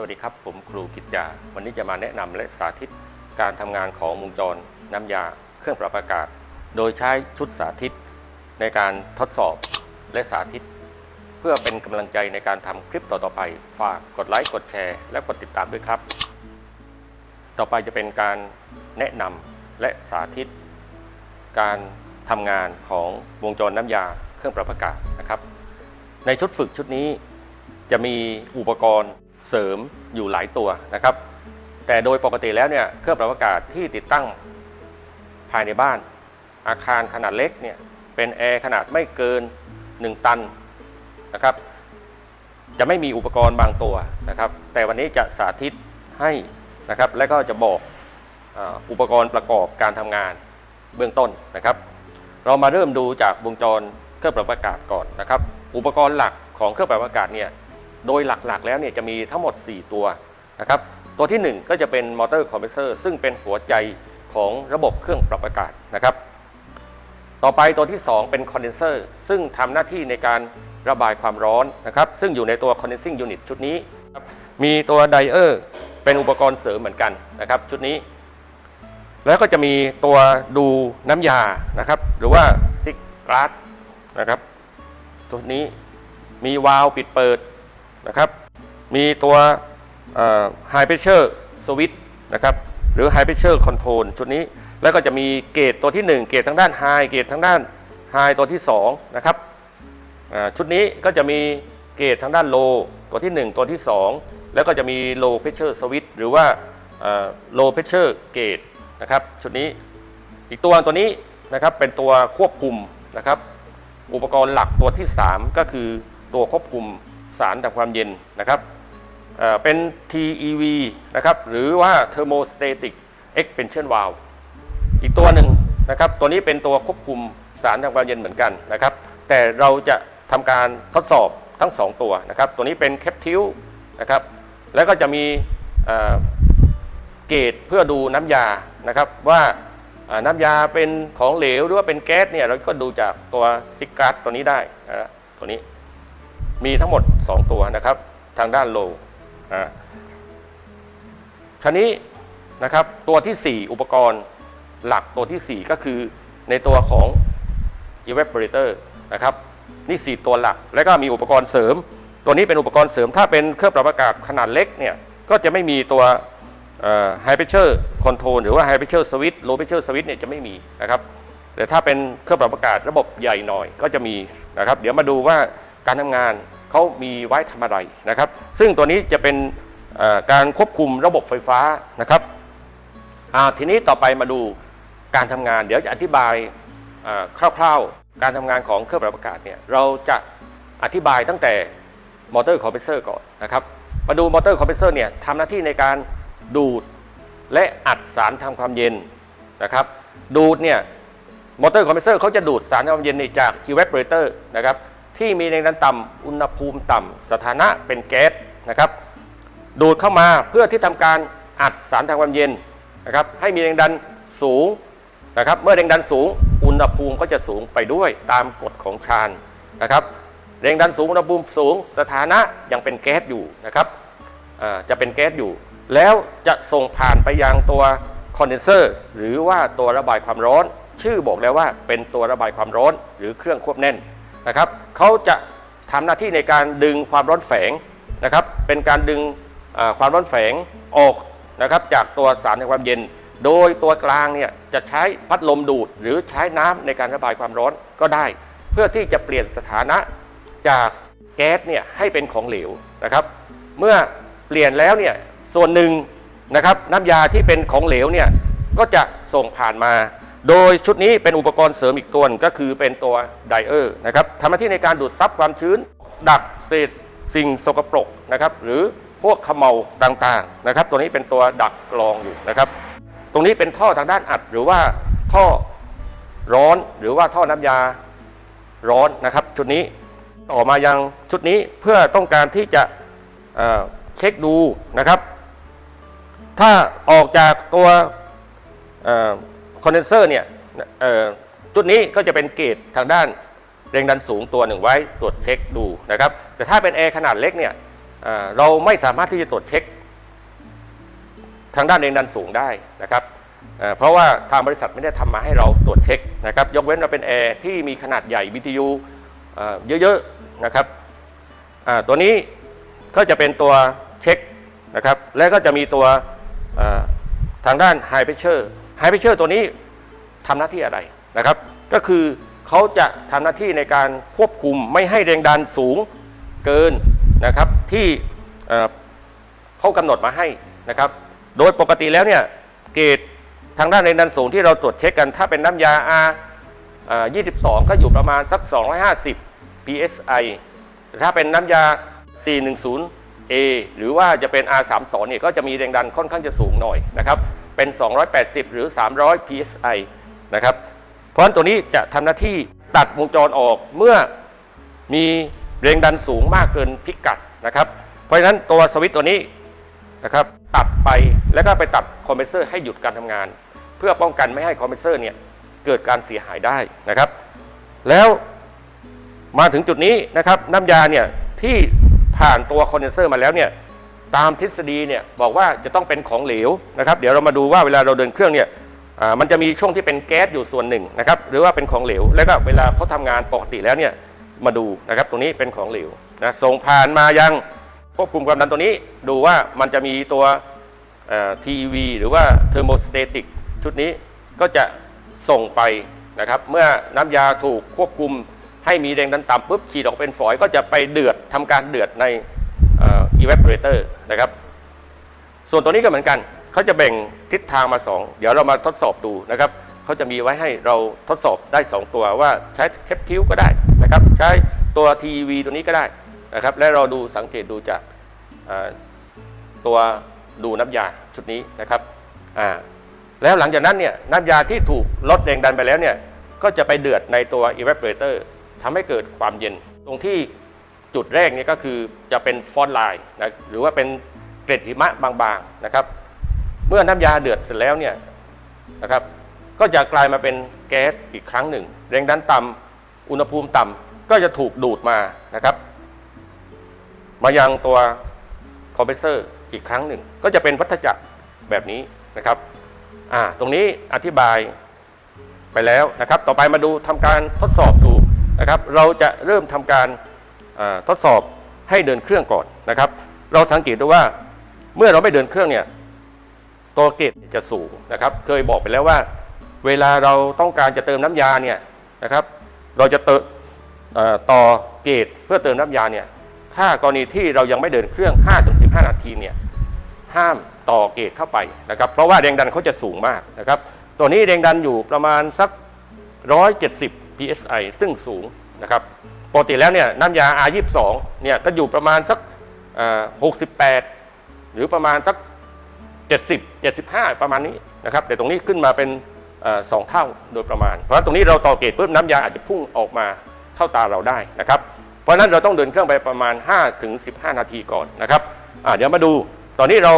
สวัสดีครับ ผมครูกิจจาวันนี้จะมาแนะนำและสาธิตการทำงานของวงจรน้ำยา เครื่องปรับอากาศ โดยใช้ชุดสาธิตในการทดสอบและสาธิต เพื่อเป็นกำลังใจในการทำคลิปต่อๆไป ฝากกดไลค์กดแชร์ และกดติดตามด้วยครับ ต่อไปจะเป็นการแนะนำและสาธิต การทำงานของวงจรน้ำยา เครื่องปรับอากาศนะครับ ในชุดฝึกชุดนี้จะมีอุปกรณ์ เสริมอยู่หลายตัวนะครับ แต่โดยปกติแล้วเนี่ยเครื่องปรับอากาศที่ติดตั้งภายในบ้าน อาคารขนาดเล็กเนี่ยเป็นแอร์ขนาดไม่เกิน 1 ตันนะครับ จะไม่มีอุปกรณ์บางตัวนะครับ แต่วันนี้จะสาธิตให้นะครับ และก็จะบอกอ,อุปกรณ์ประกอบการทำงานเบื้องต้นนะครับ เรามาเริ่มดูจากวงจรเครื่องปรับอากาศก่อนนะครับ อุปกรณ์หลักของเครื่องปรับอากาศเนี่ย โดยหลักๆ แล้วเนี่ยจะมีทั้งหมด 4 ตัวนะครับตัวทีหนึ่1 ก็จะเป็นมอเตอร์คอมเพรสเซอร์ซึ่งเป็นหัวใจของระบบเครื่องปรับอากาศนะครับ ต่อไปตัวที่ 2 เป็นคอนเดนเซอร์ซึ่งทำหน้าที่ในการระบายความร้อนนะครับซึ่งอยู่ในตัว condensing unit ชุดนี้ มีตัวไดเออร์เป็นอุปกรณ์เสริมเหมือนกันนะครับชุดนี้ แล้วก็จะมีตัวดูน้ำยานะครับหรือว่าซิกกลาสนะครับตัวนี้มีวาล์วปิดเปิด นะครับ มีตัวไฮเพรสเชอร์สวิตนะครับ หรือไฮเพรสเชอร์คอนโทรลชุดนี้ แล้วก็จะมีเกตตัวที่ 1 เกตทางด้านไฮเกตทางด้านไฮตัวที่ 2 นะครับ ชุดนี้ก็จะมีเกตทางด้านโลตัวที่ 1 ตัวที่ 2 แล้วก็จะมีโลเพรสเชอร์สวิตหรือว่าโลเพรสเชอร์เกตนะครับ ชุดนี้ อีกตัวตัวนี้นะครับ เป็นตัวควบคุมนะครับ อุปกรณ์หลักตัวที่ 3 ก็คือตัวควบคุม สารดับความเย็นนะครับเเป็น TEV นะครับหรือว่า Thermostatic Expansion Valve อีกตัวหนึ่งนะครับตัวนี้เป็นตัวควบคุมสารทางความเย็นเหมือนกันนะครับ แต่เราจะทำการทดสอบทั้ง 2 ตัวนะครับ ตัวนี้เป็นแคปทิวนะครับ แล้วก็จะมีเเกจเพื่อดูน้ำยานะครับว่าน้ำยาเป็นของเหลวหรือว่าเป็นแก๊สเนี่ยเราก็ดูจากตัวซิกกัสตัวนี้ได้นะตัวนี้ มีทั้งหมด 2 ตัวนะครับ ทางด้านโลคราวนี้นะครับตัวทีสี่ 4 อุปกรณ์หลักตัวที่ 4 ก็คือในตัวของ evaporator นะครับนี่ 4 ตัวหลัก แล้วก็มีอุปกรณ์เสริม ตัวนี้เป็นอุปกรณ์เสริม ถ้าเป็นเครื่องปรับอากาศขนาดเล็กเนี่ยก็จะไม่มีตัว high pressure control หรือว่า high pressure switch low pressure switch เนี่ยจะไม่มีนะครับแต่ถ้าเป็นเครื่องปรับอากาศระบบใหญ่หน่อยก็จะมีนะครับ เดี๋ยวมาดูว่า การทำงานเขามีไว้ทำอะไรนะครับ ซึ่งตัวนี้จะเป็นการควบคุมระบบไฟฟ้านะครับทีนี้ต่อไปมาดูการทำงาน เดี๋ยวจะอธิบายคร่าวๆ การทำงานของเครื่องปรับอากาศเนี่ยเราจะอธิบายตั้งแต่มอเตอร์คอมเพรสเซอร์ก่อนนะครับ มาดูมอเตอร์คอมเพรสเซอร์เนี่ยทำหน้าที่ในการดูดและอัดสารทำความเย็นนะครับ ดูดเนี่ยมอเตอร์คอมเพรสเซอร์เขาจะดูดสารทำความเย็นนี่จาก evaporator นะครับ ที่มีแรงดันต่ำอุณหภูมิต่ำสถานะเป็นแก๊สนะครับ ดูดเข้ามาเพื่อที่ทำการอัดสารทางความเย็นนะครับ ให้มีแรงดันสูงนะครับ เมื่อแรงดันสูง อุณหภูมิก็จะสูงไปด้วยตามกฎของชาญนะครับ แรงดันสูงอุณหภูมิสูง สถานะยังเป็นแก๊สอยู่นะครับจะเป็นแก๊สอยู่ แล้วจะส่งผ่านไปยังตัวคอนเดนเซอร์หรือว่าตัวระบายความร้อน ชื่อบอกแล้วว่าเป็นตัวระบายความร้อนหรือเครื่องควบแน่น นะครับเขาจะทำหน้าที่ในการดึงความร้อนแฝงนะครับ เป็นการดึงความร้อนแฝงออกนะครับ จากตัวสารในความเย็น โดยตัวกลางเนี่ยจะใช้พัดลมดูด หรือใช้น้ำในการระบายความร้อนก็ได้ เพื่อที่จะเปลี่ยนสถานะจากแก๊สเนี่ยให้เป็นของเหลวนะครับ เมื่อเปลี่ยนแล้วเนี่ยส่วนหนึ่งนะครับน้ำยาที่เป็นของเหลวเนี่ยก็จะส่งผ่านมา โดยชุดนี้เป็นอุปกรณ์เสริมอีกตัวก็คือเป็นตัวไดเออร์นะครับทำหน้าที่ในการดูดซับความชื้น ดักเศษสิ่งสกปรกนะครับหรือพวกขมเมาต่างๆนะครับ ตัวนี้เป็นตัวดักกรองอยู่นะครับ ตรงนี้เป็นท่อทางด้านอัด หรือว่าท่อร้อนหรือว่าท่อน้ำยาร้อนนะครับ ชุดนี้ต่อมายังชุดนี้เพื่อต้องการที่จะเเช็คดูนะครับ ถ้าออกจากตัว คอนเดนเซอร์เนี่ยจุดนี้ก็จะเป็นเกจทางด้านแรงดันสูงตัวหนึ่งไว้ตรวจเช็คดูนะครับ แต่ถ้าเป็นแอร์ขนาดเล็กเนี่ยเราไม่สามารถที่จะตรวจเช็ค ทางด้านแรงดันสูงได้นะครับเเพราะว่าทางบริษัทไม่ได้ทำมาให้เราตรวจเช็คนะครับ ยกเว้นเราเป็นแอร์ที่มีขนาดใหญ่ BTU เเยอะๆนะครับตัวนี้ก็จะเป็นตัวเช็คนะครับ และก็จะมีตัวทางด้าน High Pressure High Pressure ตัวนี้ทำหน้าที่อะไรนะครับ ก็คือเขาจะทำหน้าที่ในการควบคุมไม่ให้แรงดันสูงเกินนะครับที่เเขากำหนดมาให้นะครับ โดยปกติแล้วเนี่ยเกรดทางด้านแรงดันสูงที่เราตรวจเช็คกันถ้าเป็นน้ำยา R 22 ก็อยู่ประมาณสัก 250 psi แต่ถ้าเป็นน้ำยา 410A หรือว่าจะเป็น R32 เนี่ยก็จะมีแรงดันค่อนข้างจะสูงหน่อยนะครับ เป็น 280 หรือ 300 psi นะครับ เพราะฉะนั้นตัวนี้จะทำหน้าที่ตัดวงจรออกเมื่อมีแรงดันสูงมากเกินพิกัดนะครับ เพราะฉะนั้นตัวสวิตตัวนี้นะครับตัดไปแล้วก็ไปตัดคอมเพรสเซอร์ให้หยุดการทำงาน เพื่อป้องกันไม่ให้คอมเพรสเซอร์เนี่ยเกิดการเสียหายได้นะครับ แล้วมาถึงจุดนี้นะครับน้ำยาเนี่ยที่ผ่านตัวคอนเดนเซอร์มาแล้วเนี่ย ตามทฤษฎีเนี่ยบอกว่าจะต้องเป็นของเหลวนะครับ เดี๋ยวเรามาดูว่าเวลาเราเดินเครื่องเนี่ยมันจะมีช่วงที่เป็นแก๊สอยู่ส่วนหนึ่งนะครับหรือว่าเป็นของเหลว แล้วก็เวลาเขาทำงานปกติแล้วเนี่ยมาดูนะครับตรงนี้เป็นของเหลวนะส่งผ่านมายังควบคุมความดันตัวนี้ดูว่ามันจะมีตัวเอ่อ TEV หรือว่า thermostatic ชุดนี้ก็จะส่งไปนะครับเมื่อน้ำยาถูกควบคุมให้มีแรงดันต่ำปุ๊บฉีดออกเป็นฝอยก็จะไปเดือดทำการเดือดใน evaporator นะครับ ส่วนตัวนี้ก็เหมือนกันเขาจะแบ่งทิศทางมา 2 เดี๋ยวเรามาทดสอบดูนะครับเขาจะมีไว้ให้เราทดสอบได้ 2 ตัวว่าใช้แคปทิวก็ได้นะครับ ใช้ตัว TEV ตัวนี้ก็ได้นะครับ และเราดูสังเกตดูจากตัวดูน้ำยาชุดนี้นะครับอ่าแล้วหลังจากนั้นเนี่ยน้ำยาที่ถูกลดแรงดันไปแล้วเนี่ยก็จะไปเดือดในตัว evaporator ทำให้เกิดความเย็นตรงที่ จุดแรกเนี่ยก็คือจะเป็นฟอนไลน์นะหรือว่าเป็นเกล็ดหิมะบางๆนะครับ เมื่อน้ำยาเดือดเสร็จแล้วเนี่ยนะครับ ก็จะกลายมาเป็นแก๊สอีกครั้งหนึ่ง แรงดันต่ำอุณหภูมิต่ำก็จะถูกดูดมานะครับ มายังตัวคอมเพรสเซอร์อีกครั้งหนึ่ง ก็จะเป็นวัฏจักรแบบนี้นะครับอ่าตรงนี้อธิบายไปแล้วนะครับ ต่อไปมาดูทำการทดสอบดูนะครับ เราจะเริ่มทำการ ทดสอบให้เดินเครื่องก่อนนะครับ เราสังเกตดูว่าเมื่อเราไม่เดินเครื่องเนี่ยตัวเกตจะสูงนะครับ เคยบอกไปแล้วว่า เวลาเราต้องการจะเติมน้ำยาเนี่ยนะครับ เราจะเติมต่อเกตเพื่อเติมน้ำยาเนี่ยถ้ากรณีที่เรายังไม่เดินเครื่อง 5-15 นาทีเนี่ยห้ามต่อเกตเข้าไปนะครับ เพราะว่าแรงดันเขาจะสูงมากนะครับ ตัวนี้แรงดันอยู่ประมาณสัก 170 psi ซึ่งสูงนะครับ ปกติแล้วเนี่ยน้ำยา R22 เนี่ยก็อยู่ประมาณสักเอ่อ68หรือประมาณสัก70 75 ประมาณนี้นะครับ แต่ตรงนี้ขึ้นมาเป็นสองเท่าโดยประมาณ เพราะฉะนั้นตรงนี้เราต่อเกตปุ๊บน้ำยาอาจจะพุ่งออกมาเข้าตาเราได้นะครับ เพราะฉะนั้นเราต้องเดินเครื่องไปประมาณ 5 ถึง 15 นาทีก่อนนะครับเดี๋ยวมาดูตอนนี้เรา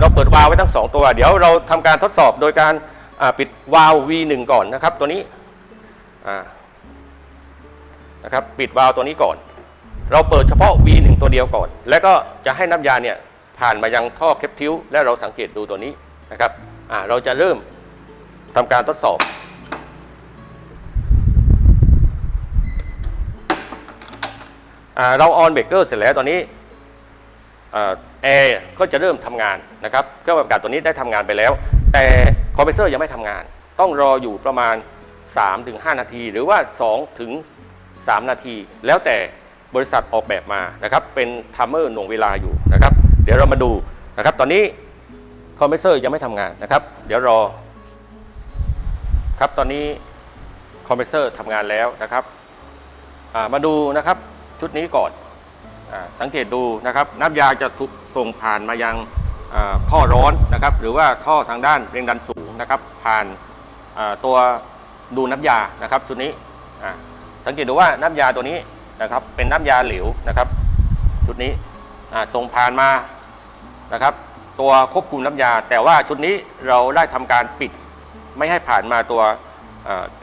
เราเปิดวาล์วไว้ทั้ง 2 ตัว เดี๋ยวเราทำการทดสอบโดยการปิดวาล์ว V1 ก่อนนะครับ ตัวนี้ นะครับปิดวาล์วตัวนี้ก่อน เราเปิดเฉพาะ V1 ตัวเดียวก่อน แล้วก็จะให้น้ำยาเนี่ยผ่านมายังท่อแคปทิวและเราสังเกตดูตัวนี้นะครับอ่าเราจะเริ่มทำการทดสอบเราออนเบรกเกอร์เสร็จแล้วตอนนี้แอร์ก็จะเริ่มทำงานนะครับเครื่องปรับอากาศตัวนี้ได้ทำงานไปแล้ว แต่คอมเพรสเซอร์ยังไม่ทำงาน ต้องรออยู่ประมาณ 3-5 นาที หรือว่า 2-3 นาที แล้วแต่บริษัทออกแบบมานะครับ เป็นทัมเมอร์หน่วงเวลาอยู่นะครับ เดี๋ยวเรามาดูนะครับ ตอนนี้คอมเพรสเซอร์ยังไม่ทำงานนะครับ เดี๋ยวรอ ครับตอนนี้คอมเพรสเซอร์ทำงานแล้วนะครับมาดูนะครับชุดนี้ก่อนอสังเกตดูนะครับ น้ำยาจะถูกส่งผ่านมายังท่อร้อนนะครับ หรือว่าท่อทางด้านแรงดันสูงนะครับ ผ่านตัวดูน้ำยานะครับชุดนี้ สังเกตดูว่าน้ำยาตัวนี้นะครับ เป็นน้ำยาเหลวนะครับ ชุดนี้ส่งผ่านมานะครับ ตัวควบคุมน้ำยา แต่ว่าชุดนี้เราได้ทำการปิดไม่ให้ผ่านมาตัว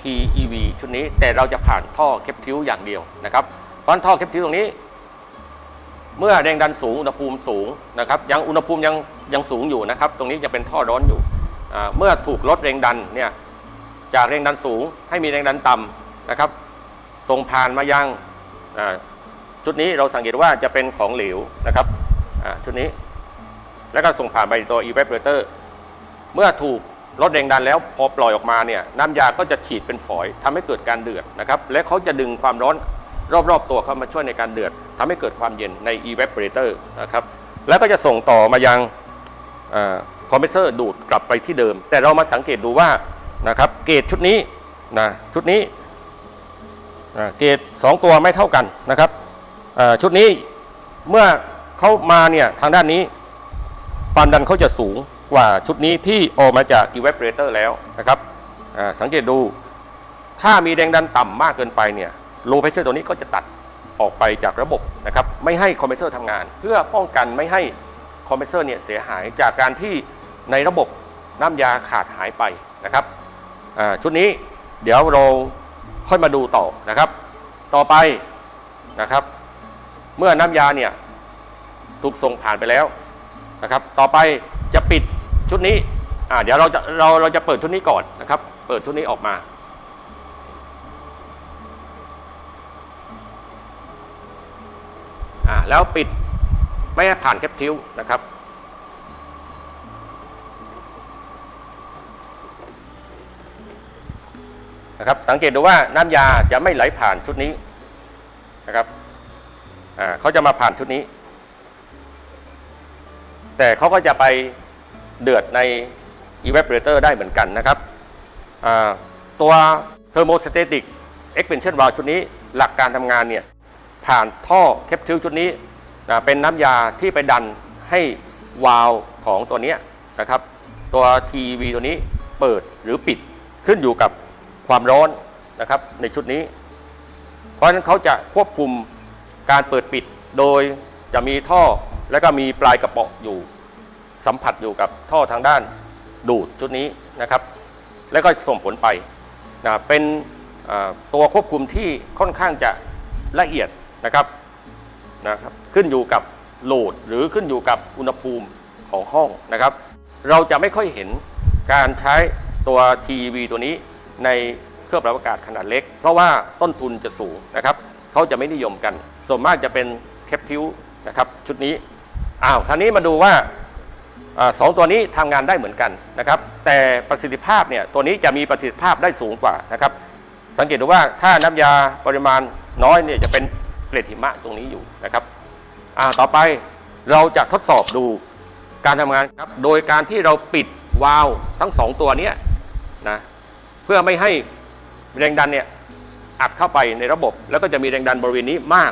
TEV ชุดนี้ แต่เราจะผ่านท่อแคปทิวอย่างเดียวนะครับเพราะฉะนั้นท่อแคปทิวตรงนี้ เมื่อแรงดันสูงอุณหภูมิสูงนะครับ ยังอุณหภูมิยังยังสูงอยู่นะครับ ตรงนี้จะเป็นท่อร้อนอยู่เมื่อถูกลดแรงดันเนี่ยจากแรงดันสูงให้มีแรงดันต่ำนะครับ ส่งผ่านมายังชุดนี้เราสังเกตว่าจะเป็นของเหลวนะครับชุดนี้ แล้วก็ส่งผ่านไปตัว evaporator เมื่อถูกลดแรงดันแล้วพอปล่อยออกมาเนี่ยน้ำยาก็จะฉีดเป็นฝอยทำให้เกิดการเดือดนะครับ และเขาจะดึงความร้อนรอบๆตัวเข้ามาช่วยในการเดือดทำให้เกิดความเย็นใน evaporator นะครับแล้วก็จะส่งต่อมายังคอมเพรสเซอร์ดูดกลับไปที่เดิม แต่เรามาสังเกตดูว่านะครับเกรดชุดนี้นะชุดนี้ เกรด2ตัวไม่เท่ากันนะครับชุดนี้เมื่อเขามาเนี่ยทางด้านนี้ความดันเขาจะสูงกว่าชุดนี้ที่ออกมาจาก evaporator แล้วนะครับสังเกตดูถ้ามีแรงดันต่ำมากเกินไปเนี่ย low pressure ตัวนี้ก็จะตัดออกไปจากระบบนะครับไม่ให้คอมเพรสเซอร์ทำงาน เพื่อป้องกันไม่ให้คอมเพรสเซอร์เนี่ยเสียหายจากการที่ในระบบน้ำยาขาดหายไปนะครับชุดนี้เดี๋ยวเรา ค่อยมาดูต่อนะครับ ต่อไปนะครับ เมื่อน้ำยาเนี่ยถูกส่งผ่านไปแล้วนะครับ ต่อไปจะปิดชุดนี้อ่าเดี๋ยวเราจะเราเราจะเปิดชุดนี้ก่อนนะครับ เปิดชุดนี้ออกมาอ่าแล้วปิดไม่ให้ผ่านแคปทิวนะครับ นะครับสังเกตดูว่าน้ำยาจะไม่ไหลผ่านชุดนี้นะครับเขาจะมาผ่านชุดนี้ แต่เขาก็จะไปเดือดใน evaporator ได้เหมือนกันนะครับตัว thermostatic expansion valve ชุดนี้หลักการทำงานเนี่ยผ่านท่อแคปทิลชุดนี้นะเป็นน้ำยาที่ไปดันให้วาล์วของตัวนี้นะครับ ตัว TV ตัวนี้เปิดหรือปิดขึ้นอยู่กับ ความร้อนนะครับในชุดนี้ เพราะฉะนั้นเขาจะควบคุมการเปิดปิดโดยจะมีท่อแล้วก็มีปลายกระเป๋ออยู่ สัมผัสอยู่กับท่อทางด้านดูดชุดนี้นะครับ แล้วก็ส่งผลไปนะเป็นตัวควบคุมที่ค่อนข้างจะละเอียดนะครับนะครับขึ้นอยู่กับโหลดหรือขึ้นอยู่กับอุณหภูมิของห้องนะครับ เราจะไม่ค่อยเห็นการใช้ตัว TEV ตัวนี้ ในเครื่องปรับอากาศขนาดเล็ก เพราะว่าต้นทุนจะสูงนะครับเขาจะไม่นิยมกัน ส่วนมากจะเป็นแคปทิวนะครับชุดนี้อ้าวคราวนี้มาดูว่าอสองตัวนี้ทำงานได้เหมือนกันนะครับ แต่ประสิทธิภาพเนี่ยตัวนี้จะมีประสิทธิภาพได้สูงกว่านะครับ สังเกตดูว่าถ้าน้ำยาปริมาณน้อยเนี่ยจะเป็นเกล็ดหิมะตรงนี้อยู่นะครับอ่าต่อไปเราจะทดสอบดูการทำงานครับ โดยการที่เราปิดวาล์วทั้งสองตัวเนี้ยนะ พื่อไม่ให้แรงดันเนี่ยอัดเข้าไปในระบบ แล้วก็จะมีแรงดันบริเวณนี้มาก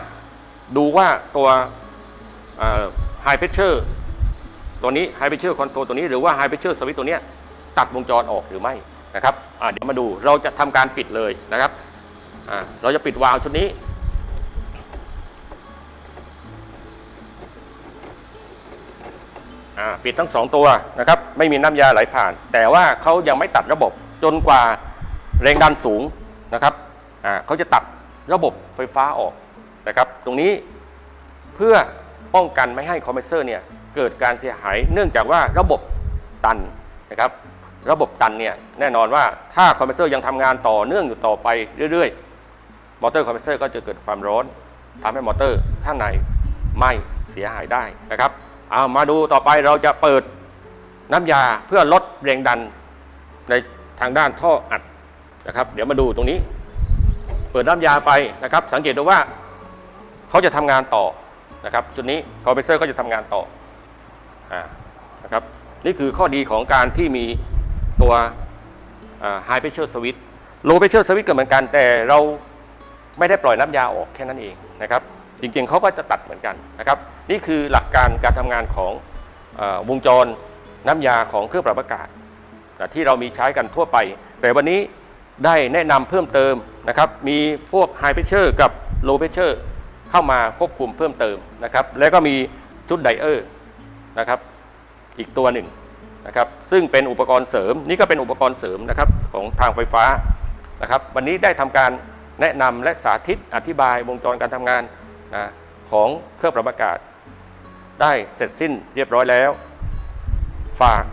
ดูว่าตัวเอ่อ high pressure ตัวนี้ high pressure control ตัวนี้หรือว่า high pressure switch ตัวนี้ตัดวงจรออกหรือไม่นะครับเดี๋ยวมาดูเราจะทำการปิดเลยนะครับเราจะปิดวาล์วชุดนี้ปิดทั้งสองตัวนะครับไม่มีน้ำยาไหลผ่าน แต่ว่าเขายังไม่ตัดระบบจนกว่า แรงดันสูงนะครับเขาจะตัดระบบไฟฟ้าออกนะครับ ตรงนี้เพื่อป้องกันไม่ให้คอมเพรสเซอร์เนี่ยเกิดการเสียหาย เนื่องจากว่าระบบตันนะครับระบบตันเนี่ยแน่นอนว่าถ้าคอมเพรสเซอร์ยังทำงานต่อเนื่องอยู่ต่อไปเรื่อยๆ มอเตอร์คอมเพรสเซอร์ก็จะเกิดความร้อนทำให้มอเตอร์ข้างในไหม้เสียหายได้นะครับเอามาดูต่อไปเราจะเปิดน้ำยาเพื่อลดแรงดันในทางด้านท่ออัด นะครับ เดี๋ยวมาดูตรงนี้ เปิดน้ำยาไปนะครับ สังเกตดูว่าเขาจะทำงานต่อนะครับ จุดนี้คอมเพรสเซอร์ก็จะทำงานต่ออานะครับ นี่คือข้อดีของการที่มีตัว high pressure switch low pressure switch ก็เหมือนกัน แต่เราไม่ได้ปล่อยน้ำยาออกแค่นั้นเองนะครับ จริงๆเขาก็จะตัดเหมือนกันนะครับ นี่คือหลักการการทำงานของอวงจรน้ำยาของเครื่องปรับอากาศที่เรามีใช้กันทั่วไป แต่วันนี้ ได้แนะนำเพิ่มเติมนะครับ มีพวก high pressure กับ low pressure เข้ามาควบคุมเพิ่มเติมนะครับ แล้วก็มีชุดไดเออร์นะครับอีกตัวหนึ่งนะครับ ซึ่งเป็นอุปกรณ์เสริมนี่ก็เป็นอุปกรณ์เสริมนะครับของทางไฟฟ้านะครับ วันนี้ได้ทำการแนะนำและสาธิตอธิบายวงจรการทำงานนะของเครื่องปรับอากาศ ได้เสร็จสิ้นเรียบร้อยแล้ว ฝาก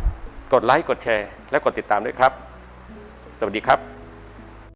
กดไลค์กดแชร์ และกดติดตามด้วยครับ สวัสดีครับ